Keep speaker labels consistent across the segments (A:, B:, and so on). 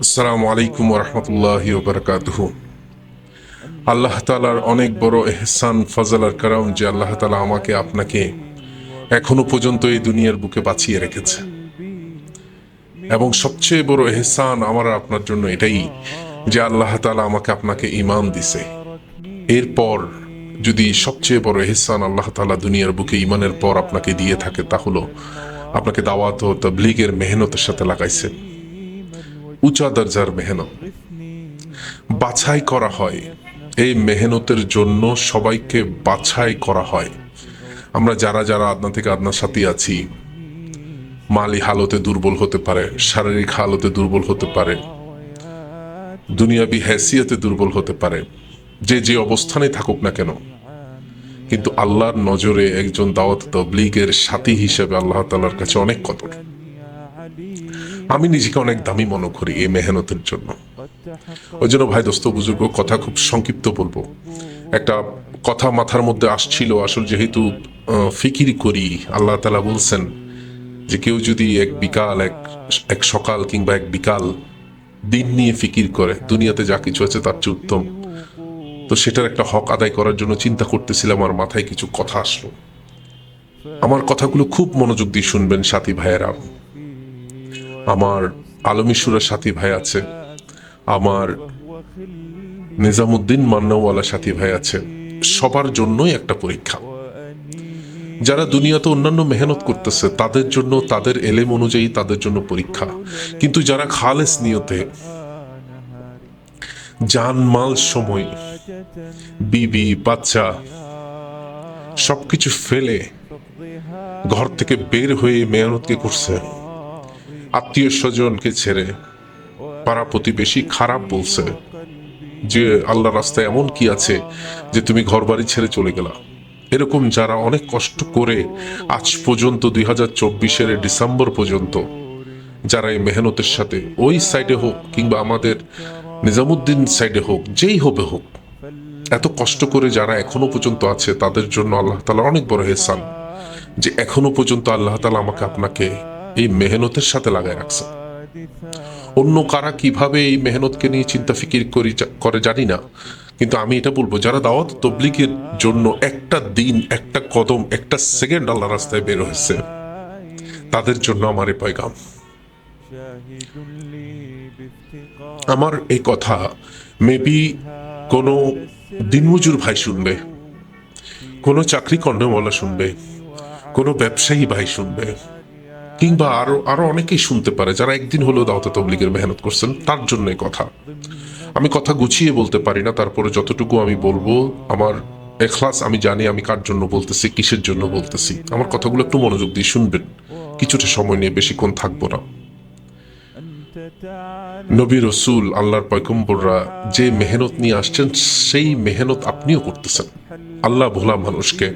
A: আসসালামু আলাইকুম রহমতুল্লাহ বারকাতুহ আল্লাহ তালার অনেক বড় এহসান ফজলার কারণ যে আল্লাহ তালা আমাকে, আপনাকে এখনও পর্যন্ত এই দুনিয়ার বুকে বাঁচিয়ে রেখেছে। এবং সবচেয়ে বড় এহসান আমার আপনার জন্য এটাই যে আল্লাহ তালা আমাকে আপনাকে ইমান দিছে। এরপর যদি সবচেয়ে বড় এহসান আল্লাহ তালা দুনিয়ার বুকে ইমানের পর আপনাকে দিয়ে থাকে, তা হলো আপনাকে দাওয়াত ও তবলিগের মেহনতের সাথে লাগাইছে। উঁচা দরজার মেহনত। বাছাই করা হয়। এই মেহনতের জন্য সবাইকে বাছাই করা হয়। আমরা যারা যারা আদনা থেকে আদনার সাথে আছি, মালি হালতে দুর্বল হতে পারে, শারীরিক হালতে দুর্বল হতে পারে, দুনিয়াবি হ্যাসিয়াতে দুর্বল হতে পারে, যে যে অবস্থানে থাকুক না কেন কিন্তু আল্লাহর নজরে একজন দাওয়াত তবলিগের সাথী হিসেবে আল্লাহ তালার কাছে অনেক কদর। আমি নিজেকে অনেক দামি মনে করি এই মেহনতের জন্য। ওই জন্য ভাই দোস্ত, বুজুর্গ, কথা খুব সংক্ষিপ্ত বলব। একটা কথা মাথার মধ্যে আসছিল, আসলে যেহেতু ফিকির করি, আল্লাহ তালা বলছেন যে কেউ যদি এক বিকাল, এক এক সকাল কিংবা এক বিকাল দিন নিয়ে ফিকির করে, দুনিয়াতে যা কিছু আছে তার চেয়ে উত্তম। তো সেটার একটা হক আদায় করার জন্য চিন্তা করতেছিলাম আমার মাথায় কিছু কথা আসলো। আমার কথাগুলো খুব মনোযোগ দিয়ে শুনবেন সাথী ভাইয়েরা। আমার আলমিশুরের সাথী ভাই আছে, আমার নিজামুদ্দিন মান্নাওয়ালা সাথী ভাই আছে, সবার জন্যই একটা পরীক্ষা। যারা দুনিয়াতে অন্যান্য মেহনত করতেছে, তাদের জন্য, তাদের এলেম অনুযায়ী তাদের জন্য পরীক্ষা। কিন্তু যারা খালেস নিয়তে জানমাল সময়। বিবি, বাচ্চা, সবকিছু ফেলে ঘর থেকে বের হয়ে মেহনতকে করছে। আত্মীয় স্বজনকে ছেড়ে পাড়া প্রতিবেশী খারাপ বলছে যে, আল্লাহ রাস্তায় এমন কি আছে যে, তুমি ঘর বাড়ি ছেড়ে চলে গেলা। এরকম যারা অনেক কষ্ট করে আজ পর্যন্ত, দুই হাজার চব্বিশের ডিসেম্বর পর্যন্ত, যারা এই মেহনতের সাথে ওই সাইডে হোক কিংবা আমাদের নিজামুদ্দিন সাইডে হোক, যেই হবে হোক, এত কষ্ট করে যারা এখনও পর্যন্ত আছে, তাদের জন্য আল্লাহ তালা অনেক বড় হেসান যে এখনও পর্যন্ত আল্লাহ তালা আমাকে আপনাকে এই মেহনতের সাথে লাগায় রাখছে অন্য কারা কীভাবে এই মেহনতকে নিয়ে চিন্তা ফিকির করি, করে জানি না, কিন্তু আমি এটা বলব, যারা দাওয়াত তবলিগের জন্য একটা দিন, একটা কদম, একটা সেকেন্ড আল্লাহ রাস্তায় বের হয়েছে, তাদের জন্য আমার এই পয়গাম। আমার এই কথা মেবি কোনো দিনমজুর ভাই শুনবে, কোনো চাকরি কর্ণওয়ালা শুনবে, কোনো ব্যবসায়ী ভাই শুনবে, কিংবা আরও আরও অনেকেই শুনতে পারে যারা একদিন হলেও দাওয়াত তবলিগের মেহনত করছেন, তার জন্য কথা। আমি কথা গুছিয়ে বলতে পারি না, তারপরে যতটুকু আমি বলব, আমার এখলাস, আমি জানি আমি কার জন্য বলতেছি, কিসের জন্য বলতেছি। আমার কথাগুলো একটু মনোযোগ দিয়ে শুনবেন, কিছুটা সময় নিয়ে বেশিক্ষণ থাকব না। নবী রসুল, আল্লাহর পয়কম্বররা যে মেহনত নিয়ে আসছেন, সেই মেহনত আপনিও করতেছেন। আল্লাহ ভোলা মানুষকে,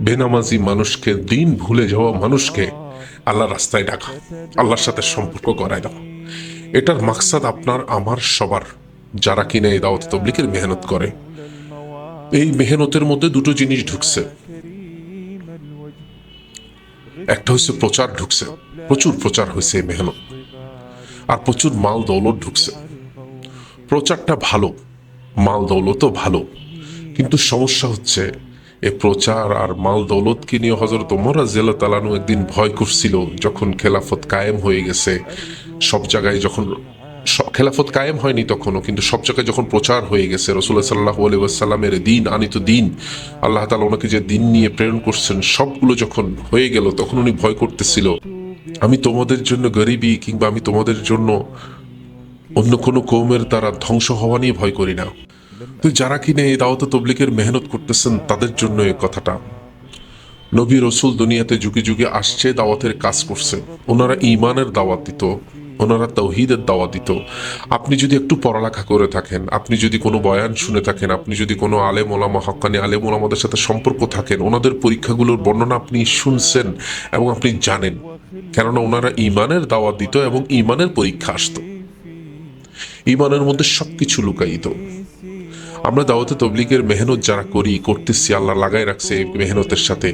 A: বেনামাজি মানুষকে, দিন ভুলে যাওয়া মানুষকে আল্লাহ রাস্তায় ডাকা, আল্লাহর সাথে সম্পর্ক করায় দেওয়া। এটার মাকসাদ আপনার, আমার, সবার। যারা কিনা এই দাওয়াত তবলিকের মেহনত করে, এই মেহনতের মধ্যে দুটো জিনিস ঢুকছে। একটা হচ্ছে প্রচার ঢুকছে। প্রচুর প্রচার হয়েছে মেহনত। আর প্রচুর মাল দৌলত ঢুকছে। প্রচারটা ভালো, মাল দৌলতও ভালো। কিন্তু সমস্যা হচ্ছে, এ প্রচার আর মাল দৌলতকে নিয়ে হজরত ওমর জেলা তালানু একদিন ভয় করছিল, যখন খেলাফত কায়েম হয়ে গেছে। সব জায়গায় যখন খেলাফত কায়েম হয়নি তখনও, কিন্তু সব জায়গায় যখন প্রচার হয়ে গেছে রসুল্লাহ সাল্লাহ আলিয়াল্লামের দিন, আনিত দিন, আল্লাহ তালা ওনাকে যে দিন নিয়ে প্রেরণ করছেন, সবগুলো যখন হয়ে গেল তখন উনি ভয় করতেছিল। আমি তোমাদের জন্য গরিবী কিংবা আমি তোমাদের জন্য অন্য কোনো কৌমের দ্বারা ধ্বংস হওয়া নিয়ে ভয় করি না। তো যারা কিনে এই দাওয়াত তবলিকের মেহনত করতেছেন, তাদের জন্য এই কথাটা। নবী রসুল দুনিয়াতে যুগে যুগে আসছে, দাওয়াতের কাজ করছে। ওনারা ইমানের দাওয়াত দিত, ওনারা তৌহিদের দাওয়াত দিত। আপনি যদি একটু পড়ালেখা করে থাকেন, আপনি যদি কোনো বয়ান শুনে থাকেন, আপনি যদি কোনো আলেম ওলামা হক্কানি আলেম ওলামাদের সাথে সম্পর্ক থাকেন, ওনাদের পরীক্ষাগুলোর বর্ণনা আপনি শুনছেন এবং আপনি জানেন। কেননা ওনারা ইমানের দাওয়াত দিত এবং ইমানের পরীক্ষা আসতো। ইমানের মধ্যে সবকিছু লুকাইত আমরা দাওয়াতে তবলিগের মেহনত যারা করি, করতেছি, আল্লাহ লাগাই রাখছে মেহনতের সাথে,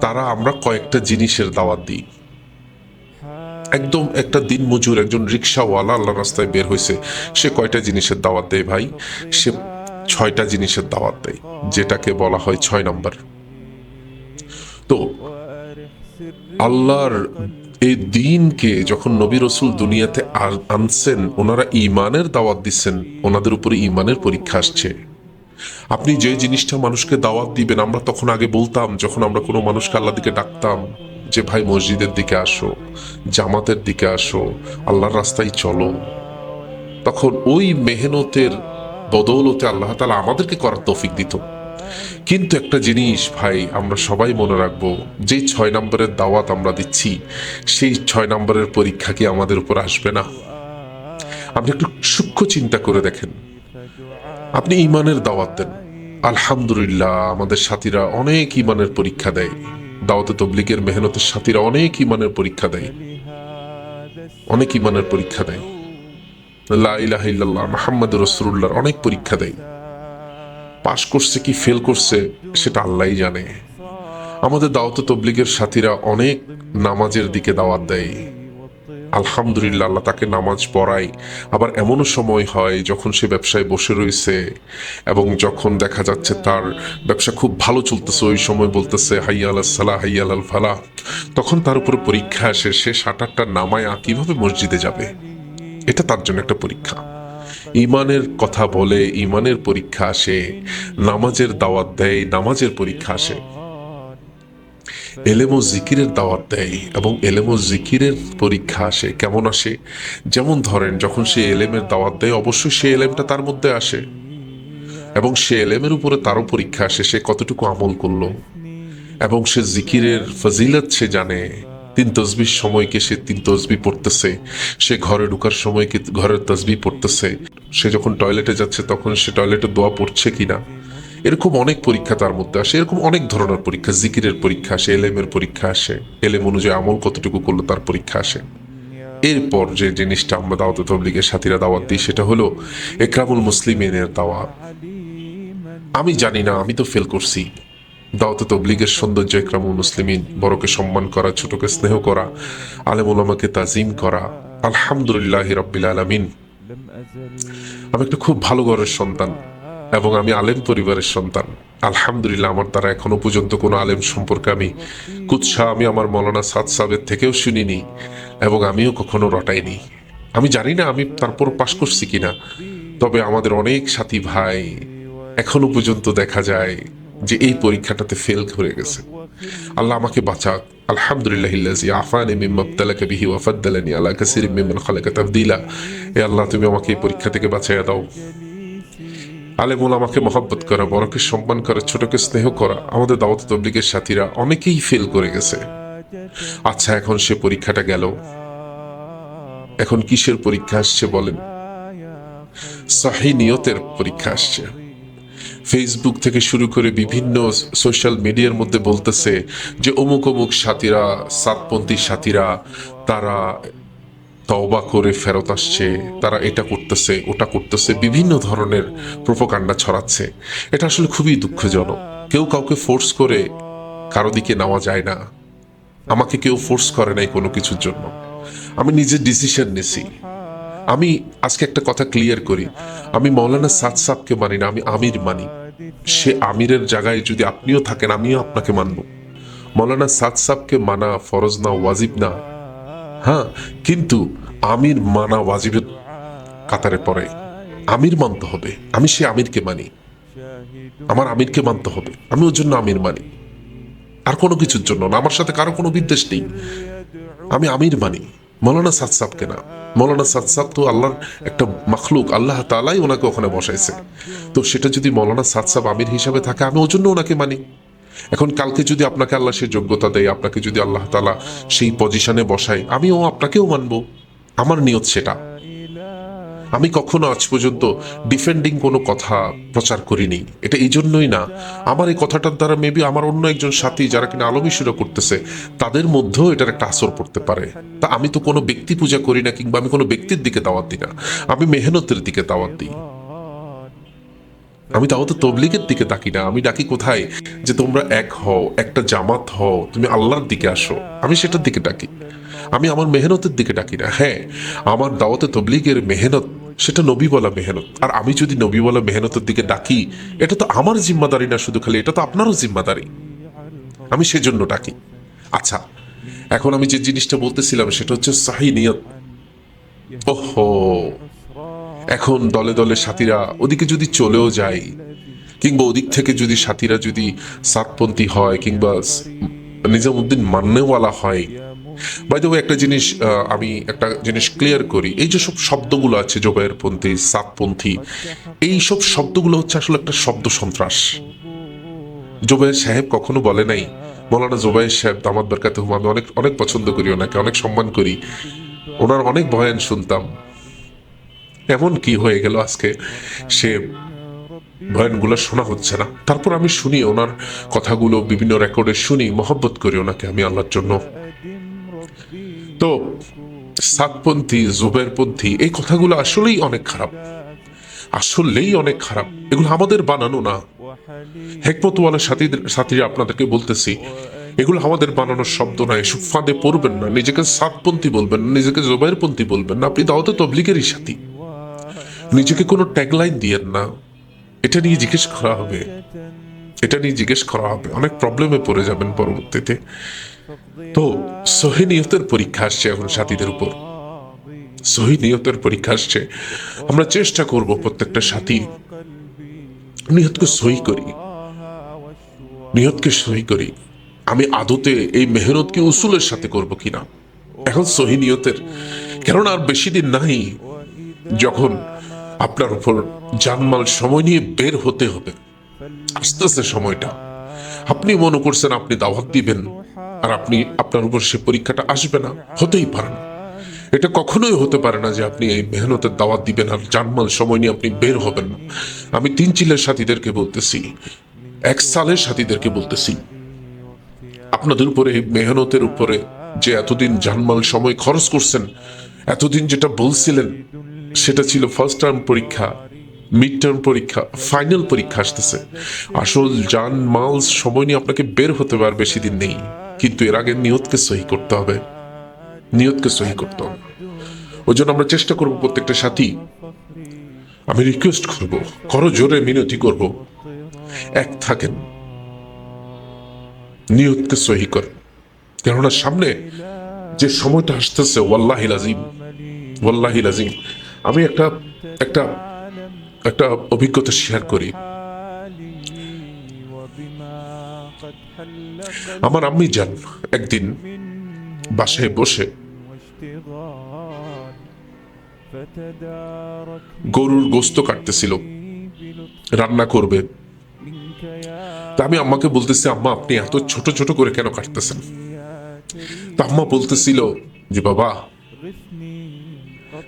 A: তারা আমরা কয়েকটা জিনিসের দাওয়াত দিই। একদম একটা দিন মজুর একজন রিক্সাওয়ালা আল্লাহ রাস্তায় বের হয়েছে, সে কয়টা জিনিসের দাওয়াত দেয় ভাই? সে ছয়টা জিনিসের দাওয়াত দেয়, যেটাকে বলা হয় ছয় নম্বর। তো আল্লাহর এই দিনকে যখন নবী রসুল দুনিয়াতে আনছেন, ওনারা ইমানের দাওয়াত দিচ্ছেন, ওনাদের উপরে ইমানের পরীক্ষা আসছে। আপনি যে জিনিসটা মানুষকে দাওয়াত দিবেন, আমরা তখন আগে বলতাম, যখন আমরা কোনো মানুষকে আল্লাহ দিকে ডাকতাম, যে, ভাই, মসজিদের দিকে আসো, জামাতের দিকে আসো, আল্লাহর রাস্তায় চলো। তখন ওই মেহনতের বদৌলতে আল্লাহ তালা আমাদেরকে করার তৌফিক দিত। কিন্তু একটা জিনিস, ভাই, আমরা সবাই মনে রাখব, যে ছয় নম্বরের দাওয়াত আমরা দিচ্ছি, সেই ছয় নম্বরের পরীক্ষা কি আমাদের উপর আসবে না? আপনি একটু সূক্ষ্ম চিন্তা করে দেখেন। আপনি ইমানের দাওয়াত দেন। আলহামদুলিল্লাহ, আমাদের সাথীরা অনেক ইমানের পরীক্ষা দেয়। দাওয়াতে তবলিগের মেহনতের সাথীরা অনেক ইমানের পরীক্ষা দেয়। অনেক ইমানের পরীক্ষা দেয়। লা ইলাহা ইল্লাল্লাহ মাহমদ রসুল্লাহর অনেক পরীক্ষা দেয়। পাশ করছে কি ফেল করছে, সেটা আল্লাহই জানে। আমাদের দাওয়াত তবলিগের সাথীরা অনেক নামাজের দিকে দাওয়াত দেয়। আলহামদুলিল্লাহ, আল্লাহ তাকে নামাজ পড়ায়। আবার এমনও সময় হয় যখন সে ব্যবসায় বসে রয়েছে এবং যখন দেখা যাচ্ছে তার ব্যবসা খুব ভালো চলতেছে, ওই সময় বলতেছে, হাইয়াল সালাহ হাইয়াল আল ফালাহ। তখন তার উপর পরীক্ষা আসে, সে আটটা নামায় কীভাবে মসজিদে যাবে? এটা তার জন্য একটা পরীক্ষা। ইমানের কথা বলে, ইমানের পরীক্ষা আসে, নামাজের দাওয়াত দেয়, নামাজের পরীক্ষা আসে। এলেমো জিকিরের দাওয়াত দেয় এবং এলেমো জিকিরের পরীক্ষা আসে। কেমন আসে? যেমন ধরেন, যখন সে এলেমের দাওয়াত দেয়, অবশ্যই সে এলেমটা তার মধ্যে আসে। এবং সে এলেমের উপরে তারও পরীক্ষা আসে, সে কতটুকু আমল করল। এবং সে জিকিরের ফজিলত সে জানে। তিন তসবির সময়কে সে তিন তসবি পড়তেছে। সে ঘরে ঢুকার সময়কে ঘরের তসবি পড়তেছে। সে যখন টয়লেটে যাচ্ছে তখন সে টয়লেটে দোয়া পড়ছে কিনা? এরকম অনেক পরীক্ষা তার মধ্যে আসে, এরকম অনেক ধরনের পরীক্ষা, জিকিরের পরীক্ষা আসে, এলেমের পরীক্ষা আসে, এলেম অনুযায়ী আমল কতটুকু করল তার পরীক্ষা আসে। এরপর যে জিনিসটা আমরা দাওয়াত তবলিগের সাথীরা দাওয়াত দিই সেটা হলো একরামুল মুসলিমের দাওয়া আমি জানি না, আমি তো ফেল করছি। দাওয়াতে তবলিগের সৌন্দর্য একরামুল মুসলিমিন, বড়কে সম্মান করা, ছোটকে স্নেহ করা আলেম ওলামাকে তাজিম করা, আলহামদুলিল্লাহ রব্বিল আলমিন। আমি একটা খুব ভালো ঘরের সন্তান এবং আমি আলেম পরিবারের সন্তান। আলহামদুলিল্লাহ, আমার দ্বারা এখনও পর্যন্ত কোনো আলেম সম্পর্কে আমি কুৎসা আমি আমার মৌলানা সাদ সাহেবের থেকেও শুনিনি এবং আমিও কখনো রটাইনি। আমি জানি না আমি তারপর পাশ করছি কিনা, তবে আমাদের অনেক সাথী ভাই এখনও পর্যন্ত দেখা যায় যে এই পরীক্ষাটাতে ফেল করে গেছে। আল্লাহ আমাকে বাঁচাক। আলহামদুলিল্লাহ আফানি মিম্মা ইবতালাকা বিহি ওয়া ফাদ্দালানি আলা কাসিরিম মিম্মান খালাকা তাফদিলা এ আল্লাহ, তুমি আমাকে এই পরীক্ষা থেকে বাঁচাইয়া দাও। আলেমুল আমাকে মহব্বত করা, বড়কে সম্মান করা, ছোটকে স্নেহ করা, আমাদের দাওয়াত তবলিগের সাথীরা অনেকেই ফেল করে গেছে। আচ্ছা এখন সে পরীক্ষাটা গেল। এখন কিসের পরীক্ষা আসছে বলেন? সাহি নিয়তের পরীক্ষা আসছে। ফেসবুক থেকে শুরু করে বিভিন্ন সোশ্যাল মিডিয়ার মধ্যে বলতেছে যে অমুক অমুক সাথীরা, সাতপন্থী সাথীরা, তারা তওবা করে ফেরত আসছে, তারা এটা করতেছে, ওটা করতেছে, বিভিন্ন ধরনের প্রোপোকাণ্ডা ছড়াচ্ছে। এটা আসলে খুবই দুঃখজনক। কেউ কাউকে ফোর্স করে কারও দিকে নেওয়া যায় না। আমাকে কেউ ফোর্স করে নাই কোনো কিছুর জন্য। আমি নিজে ডিসিশন নিছি। আমি আজকে একটা কথা ক্লিয়ার করি। আমি মৌলানা সাদ সাবকে মানি না, আমি আমির মানি। সে আমিরের জায়গায় যদি আপনিও থাকেন, আমিও আপনাকে মানব। মৌলানা সাদ সাবকে মানা ফরজ না, ওয়াজিব না। হ্যাঁ কিন্তু আমির মানা ওয়াজিবের কাতারে পড়ে। আমির মানতে হবে। আমি সে আমিরকে মানি। আমার আমিরকে মানতে হবে। আমি ওর জন্য আমির মানি। আর কোনো কিছুর জন্য না। আমার সাথে কারও কোনো বিদ্বেষ নেই। আমি আমির মানি। মৌলানা সাদ সাবকে না মৌলানা সাদ সাব তো আল্লাহর একটা মখলুক, আল্লাহ তালাই ওনাকে ওখানে বসাইছে। তো সেটা যদি মৌলানা সাদ সাব আমির হিসাবে থাকে, আমি ওই জন্য ওনাকে মানি। এখন কালকে যদি আপনাকে আল্লাহ সে যোগ্যতা দেয়, আপনাকে যদি আল্লাহ তালা সেই পজিশনে বসায়, আমিও আপনাকেও মানবো। আমার নিয়ত সেটা। আমি কখনো আজ পর্যন্ত ডিফেন্ডিং কোনো কথা প্রচার করিনি। এটা এই জন্যই না। আমার এই কথাটার দ্বারা মেবি আমার অন্য একজন সাথী যারা কিনা আলমিশুরা করতেছে, তাদের মধ্যেও এটার একটা আসর পড়তে পারে। তা আমি তো কোনো ব্যক্তি পূজা করি না কিংবা আমি কোনো ব্যক্তির দিকে দাওয়াত দিই না। আমি মেহনতের দিকে দাওয়াত দিই। আমি তাও তো তবলিগের দিকে তাকি না। আমি ডাকি কোথায়? যে তোমরা এক হও, একটা জামাত হও, তুমি আল্লাহর দিকে আসো। আমি সেটার দিকে ডাকি। আমি আমার মেহনতের দিকে ডাকি না। হ্যাঁ আমার দাওয়াতে তবলিগের মেহনত সেটা নবী বলা মেহনত। আর আমি যদি নবী বলা মেহনতের দিকে ডাকি, এটা তো আমার জিম্মাদারি না শুধু খালি, এটা তো আপনারও জিম্মাদারি। আমি সেজন্য ডাকি। আচ্ছা এখন আমি যে জিনিসটা বলতেছিলাম, সেটা হচ্ছে সাহি নিয়ত। ওহো, এখন দলে দলে সাথীরা ওদিকে যদি চলেও যায়, কিংবা ওদিক থেকে যদি সাথীরা যদি সাতপন্থী হয়, কিংবা নিজামুদ্দিন মান্যওয়ালা হয় বাই দ্য একটা জিনিস আমি একটা জিনিস ক্লিয়ার করি। এই যে সব শব্দগুলো আছে জোবায়ের পন্থী সাতপন্থী, এই সব শব্দগুলো হচ্ছে আসলে একটা শব্দ সন্ত্রাস। জোবায়ের সাহেব কখনো বলে নাই, মৌলানা জোবায়ের সাহেব দামাদ হুম, আমি অনেক অনেক পছন্দ করি ওনাকে, অনেক সম্মান করি। ওনার অনেক বয়ান শুনতাম। এমন কি হয়ে গেল আজকে? সে বয়ানগুলো শোনা হচ্ছে না। তারপর আমি শুনি ওনার কথাগুলো, বিভিন্ন রেকর্ডে শুনি, মহব্বত করি ওনাকে, আমি আল্লাহর জন্য। তো সাতপন্থী জুবেরপন্থী এই কথাগুলো আসলেই অনেক খারাপ। আসলেই অনেক খারাপ। এগুলো আমাদের বানানো না। হেকমতওয়ালা সাথীদের, সাথীরা আপনাদেরকে বলতেছি, এগুলো আমাদের বানানোর শব্দ না, এসব ফাঁদে পড়বেন না। নিজেকে সাতপন্থী বলবেন না, নিজেকে জোবাইরপন্থী বলবেন না। আপনি দাওয়াতে তবলিগেরই সাথী। নিজেকে কোনো ট্যাগলাইন দিয়েন না। এটা নিয়ে জিজ্ঞেস করা হবে। এটা নিয়ে জিজ্ঞেস করা হবে। অনেক প্রবলেমে পড়ে যাবেন পরবর্তীতে। তো সহি নিয়তের পরীক্ষা আসছে এখন সাথীদের উপর। সহি নিয়তের পরীক্ষা আসছে। আমরা চেষ্টা করব প্রত্যেকটা সাথী নিয়তকে সহি করি। নিয়তকে সহি করি। আমি আদতে এই মেহনতকে উসুলের সাথে করব কিনা? এখন সহি নিয়তের। কেননা আর বেশি দিন নাই যখন আপনার উপর জানমাল সময় নিয়ে বের হতে হবে। আস্তে আস্তে সময়টা। আপনি মনে করছেন আপনি দাওয়াত দিবেন। আর আপনি আপনার উপর সে পরীক্ষাটা আসবে না, হতেই পারে না। এটা কখনোই হতে পারে না যে আপনি এই মেহনতের দাওয়াত দিবেন আর জানমাল সময় নিয়ে আপনি বের হবেন না। আমি তিন চিলের সাথীদেরকে বলতেছি, এক সালের সাথীদেরকে বলতেছি, আপনাদের উপরে মেহনতের উপরে যে এতদিন জানমাল সময় খরচ করছেন, এতদিন যেটা বলছিলেন, সেটা ছিল ফার্স্ট টার্ম পরীক্ষা মিড টার্ম পরীক্ষা ফাইনাল পরীক্ষা আসতেছে। আসল জান মাল সময় নিয়ে আপনাকে বের হতে পার বেশি দিন নেই। কিন্তু এর আগে নিয়তকে সহি করতে হবে। নিয়তকে সহি করতে হবে। ওই জন্য আমরা চেষ্টা করব প্রত্যেকটা সাথী। আমি রিকোয়েস্ট করব, করো জোরে মিনতি করব। এক থাকেন। নিয়তকে সহি করেন কেননা সামনে যে সময়টা আসতেছে, ওয়াল্লাহি লাজিম ওয়াল্লাহি লাজিম আমি একটা একটা একটা অভিজ্ঞতা শেয়ার করি। আমার আম্মি যান একদিন বাসায় বসে গরুর গোস্ত কাটতেছিল, রান্না করবে। তা আমি আম্মাকে বলতেছি, আম্মা, আপনি এত ছোট ছোট করে কেন কাটতেছেন? তা আম্মা বলতেছিল যে, বাবা,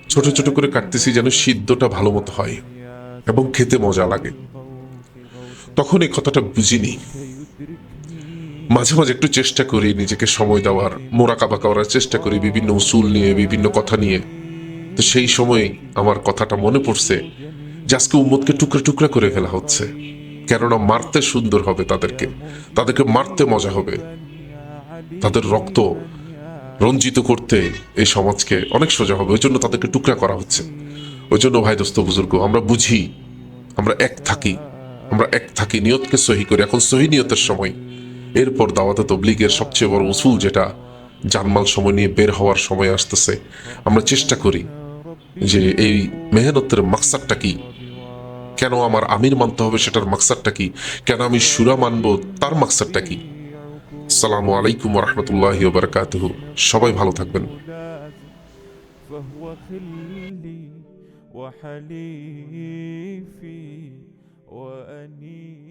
A: ছোট ছোট করে কাটতেছি যেন সিদ্ধটা ভালো মতো হয় এবং খেতে মজা লাগে। তখন এই কথাটা বুঝিনি। মাঝে মাঝে একটু চেষ্টা করি নিজেকে সময় দেওয়ার, মোরাকাবা করার চেষ্টা করি বিভিন্ন উসুল নিয়ে, বিভিন্ন কথা নিয়ে। তো সেই সময় আমার কথাটা মনে পড়ছে যে আজকে উম্মতকে টুকরা টুকরা করে ফেলা হচ্ছে। কেননা মারতে সুন্দর হবে তাদেরকে তাদেরকে মারতে মজা হবে। তাদের রক্ত রঞ্জিত করতে এই সমাজকে অনেক সোজা হবে ওই জন্য তাদেরকে টুকরা করা হচ্ছে। ওই জন্য ভাই দোস্ত, বুজুর্গ, আমরা বুঝি, আমরা এক থাকি, আমরা এক থাকি, নিয়তকে সহি করি। এখন সহি নিয়তের সময় এরপর দাওয়াতে তবলিগের সবচেয়ে বড় উসুল যেটা জানমাল সময় নিয়ে বের হওয়ার সময় আসতেছে আমরা চেষ্টা করি যে এই মেহনতের মাকসাদটা কি কেন আমার আমির মানতে হবে সেটার মাকসাদটা কি কেন আমি সুরা মানবো তার মাকসাদটা কি সালামু আলাইকুম রহমতুল্লাহ বারকাতুহ সবাই ভালো থাকবেন
B: فهو خلي وحليفي وأنيسي